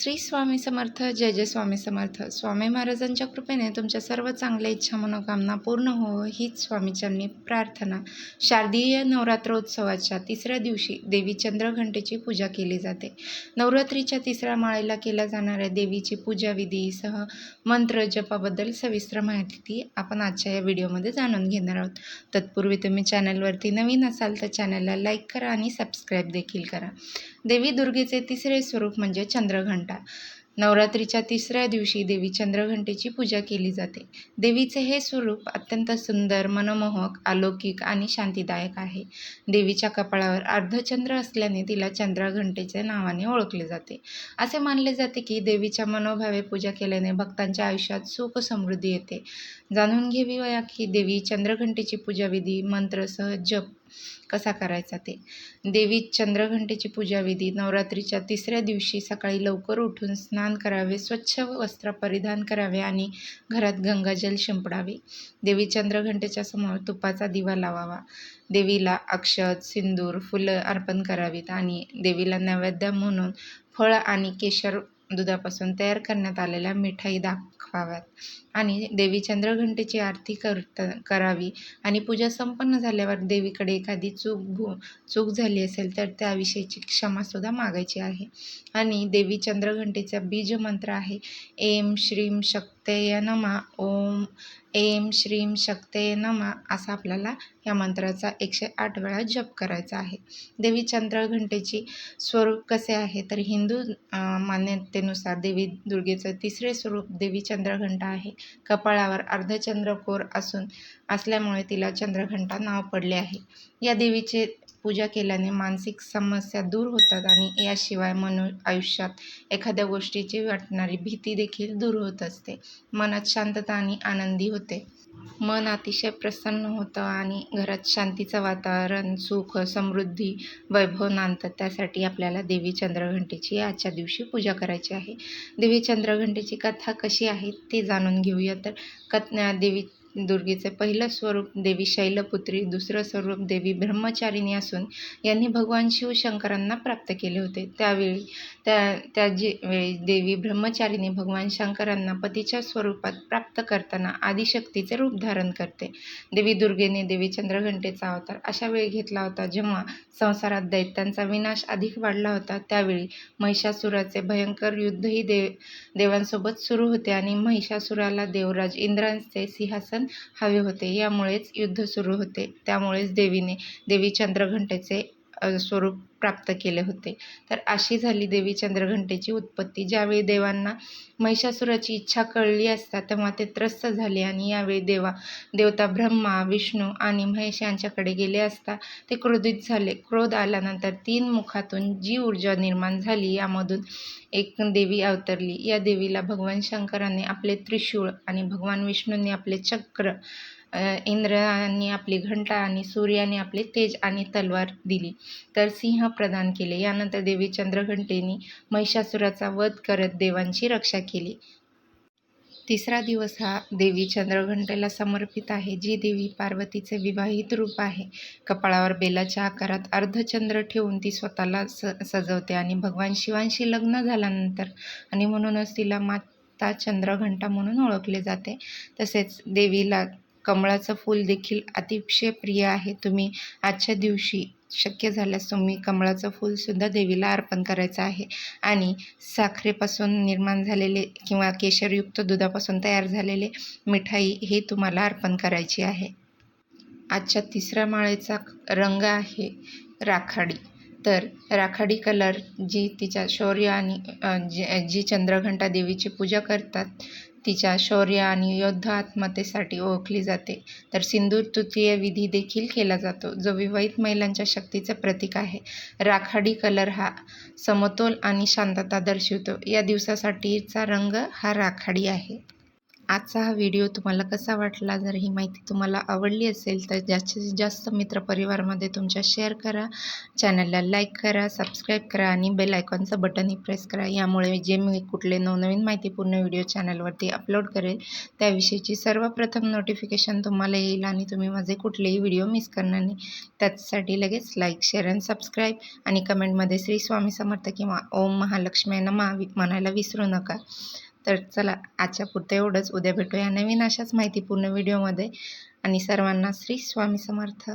श्री स्वामी समर्थ जय जय स्वामी समर्थ. स्वामी महाराजांच्या कृपेने तुमच्या सर्व चांगल्या इच्छा मनोकामना पूर्ण हो हीच स्वामीचरणी प्रार्थना. शारदीय नवरात्रोत्सवाच्या तिसऱ्या दिवशी देवी चंद्रघंटेची पूजा केली जाते. नवरात्रीच्या तिसऱ्या माळेला केल्या जाणाऱ्या देवीची पूजा विधीसह मंत्र जपाबद्दल सविस्तर माहिती आपण आजच्या या व्हिडिओमध्ये जाणून घेणार आहोत. तत्पूर्वी तुम्ही चॅनलवरती नवीन असाल तर चॅनलला लाईक करा आणि सबस्क्राईब देखील करा. देवी दुर्गेचे तिसरे स्वरूप म्हणजे चंद्रघंट. नवरात्रीच्या तिसऱ्या दिवशी देवी चंद्रघंटेची पूजा केली जाते. देवीचे हे स्वरूप अत्यंत सुंदर मनमोहक अलौकिक आणि शांतीदायक आहे. देवीच्या कपाळावर अर्धचंद्र असल्याने तिला चंद्रघंटेच्या नावाने ओळखले जाते. असे मानले जाते की देवीच्या मनोभावे पूजा केल्याने भक्तांच्या आयुष्यात सुख समृद्धी येते. जाणून घेऊया की देवी चंद्रघंटेची पूजाविधी मंत्रसह जप कसा करायचा ते. देवी चंद्रघंटेची पूजाविधी नवरात्रीच्या तिसऱ्या दिवशी सकाळी लवकर उठून स्नान करावे स्वच्छ वस्त्र परिधान करावे आणि घरात गंगाजल शिंपडावे. देवी चंद्रघंटेच्या समोर तुपाचा दिवा लावावा. देवीला अक्षत सिंदूर फुलं अर्पण करावीत आणि देवीला नैवेद्य म्हणून फळ आणि केशर दुधापासून तयार करण्यात आलेल्या मिठाई दाखवाव्यात. आणि देवी चंद्रघंटेची आरती करता करावी. आणि पूजा संपन्न झाल्यावर देवीकडे एखादी चूक भू चूक झाली असेल तर त्याविषयीची क्षमासुद्धा मागायची आहे. आणि देवी चंद्रघंटेचा बीज मंत्र आहे एम श्रीम शक्तय नमा. ओम एम श्रीम शक्तये नमा असा आपल्याला या मंत्राचा एकशे आठ वेळा जप करायचा आहे. देवी चंद्रघंटेची स्वरूप कसे आहे? तर हिंदू मान्यतेनुसार देवी दुर्गेचं तिसरे स्वरूप देवी चंद्रघंटा आहे. कपाळावर अर्धचंद्रकोर असून असल्यामुळे तिला चंद्रघंटा नाव पडले आहे. या देवीचे पूजा केल्याने मानसिक समस्या दूर होतात आणि याशिवाय मनु आयुष्यात एखाद्या गोष्टीची वाटणारी भीती देखील दूर होत असते. मनात शांतता आणि आनंदी होते. मन अतिशय प्रसन्न होतं आणि घरात शांतीचं वातावरण सुख समृद्धी वैभव नांदतं. त्यासाठी आपल्याला देवी चंद्रघंटेची आजच्या दिवशी पूजा करायची आहे. देवी चंद्रघंटेची कथा कशी आहे ते जाणून घेऊया तर कथ देवी दुर्गेचे पहिलं स्वरूप देवी शैलपुत्री दुसरं स्वरूप देवी ब्रह्मचारिणी असून यांनी भगवान शिवशंकरांना प्राप्त केले होते. त्यावेळी त्या त्या जे वेळी देवी ब्रह्मचारिणी भगवान शंकरांना पतीच्या स्वरूपात प्राप्त करताना आदिशक्तीचे रूप धारण करते. देवी दुर्गेने देवी चंद्रघंटेचा अवतार अशा वेळी घेतला होता जेव्हा संसारात दैत्यांचा विनाश अधिक वाढला होता. त्यावेळी महिषासुराचे भयंकर युद्धही देव देवांसोबत सुरू होते आणि महिषासुराला देवराज इंद्रांचे सिंहासन हवे होते. यामुळेच युद्ध सुरू होते. त्यामुळेच देवीने देवी चंद्रघंटेचे स्वरूप प्राप्त केले होते. तर अशी झाली देवी चंद्रघंटेची उत्पत्ती. ज्यावेळी देवांना महिषासुराची इच्छा कळली असता तेव्हा ते त्रस्त झाले आणि यावेळी देवा देवता ब्रह्मा विष्णू आणि महेश यांच्याकडे गेले असता ते क्रोधित झाले. क्रोध आल्यानंतर तीन मुखातून जी ऊर्जा निर्माण झाली यामधून एक देवी अवतरली. या देवीला भगवान शंकराने आपले त्रिशूळ आणि भगवान विष्णूंनी आपले चक्र इंद्राने आपली घंटा आणि सूर्याने आपले तेज आणि तलवार दिली. तर सिंह प्रदान केले. यानंतर देवी चंद्रघंटेनी महिषासुराचा वध करत देवांची रक्षा केली. तिसरा दिवस हा देवी चंद्रघंटेला समर्पित आहे जी देवी पार्वतीचे विवाहित रूप आहे. कपाळावर बेलाच्या आकारात अर्धचंद्र ठेवून ती स्वतःला स सजवते आणि भगवान शिवांशी लग्न झाल्यानंतर आणि म्हणूनच तिला माता चंद्रघंटा म्हणून ओळखले जाते. तसेच देवीला कमळाचं फूल देखील अतिशय प्रिय आहे. तुम्ही आजच्या दिवशी शक्य झाल्यास तुम्ही कमळाचं फूलसुद्धा देवीला अर्पण करायचं आहे. आणि साखरेपासून निर्माण झालेले किंवा केशरयुक्त दुधापासून तयार झालेले मिठाई हे तुम्हाला अर्पण करायची आहे. आजच्या तिसऱ्या माळेचा रंग आहे राखाडी. तर राखाडी कलर जी तिच्या शौर्य आणि जी चंद्रघंटा देवीची पूजा करतात तिच्या शौर्य आणि योद्धात्मतेसाठी ओळखली जाते. तर सिंदूर तृतीय विधी देखील केला जातो जो विवाहित महिलांच्या शक्तीचे प्रतीक आहे. राखाडी कलर हा समतोल आणि शांतता दर्शवतो. या दिवसासाठीचा रंग हा राखाडी आहे. आजचा हा व्हिडिओ तुम्हाला कसा वाटला जर ही माहिती तुम्हाला आवडली असेल तर जास्तीत जास्त मित्रपरिवारमध्ये तुमच्या शेअर करा. चॅनलला लाईक करा सबस्क्राईब करा आणि बेल आयकॉनचं बटनही प्रेस करा. यामुळे जे मी कुठले नवनवीन माहितीपूर्ण व्हिडिओ चॅनलवरती अपलोड करेल त्याविषयीची सर्वप्रथम नोटिफिकेशन तुम्हाला येईल आणि तुम्ही माझे कुठलेही व्हिडिओ मिस करणार नाही. त्यासाठी लगेच लाईक शेअर अँड सबस्क्राईब आणि कमेंटमध्ये श्री स्वामी समर्थ किंवा ओम महालक्ष्मी नमा म्हणायला विसरू नका. तर चला आजच्या पुरतं एवढंच. उद्या भेटूया नवीन अशाच माहितीपूर्ण व्हिडिओमध्ये. आणि सर्वांना श्री स्वामी समर्थ.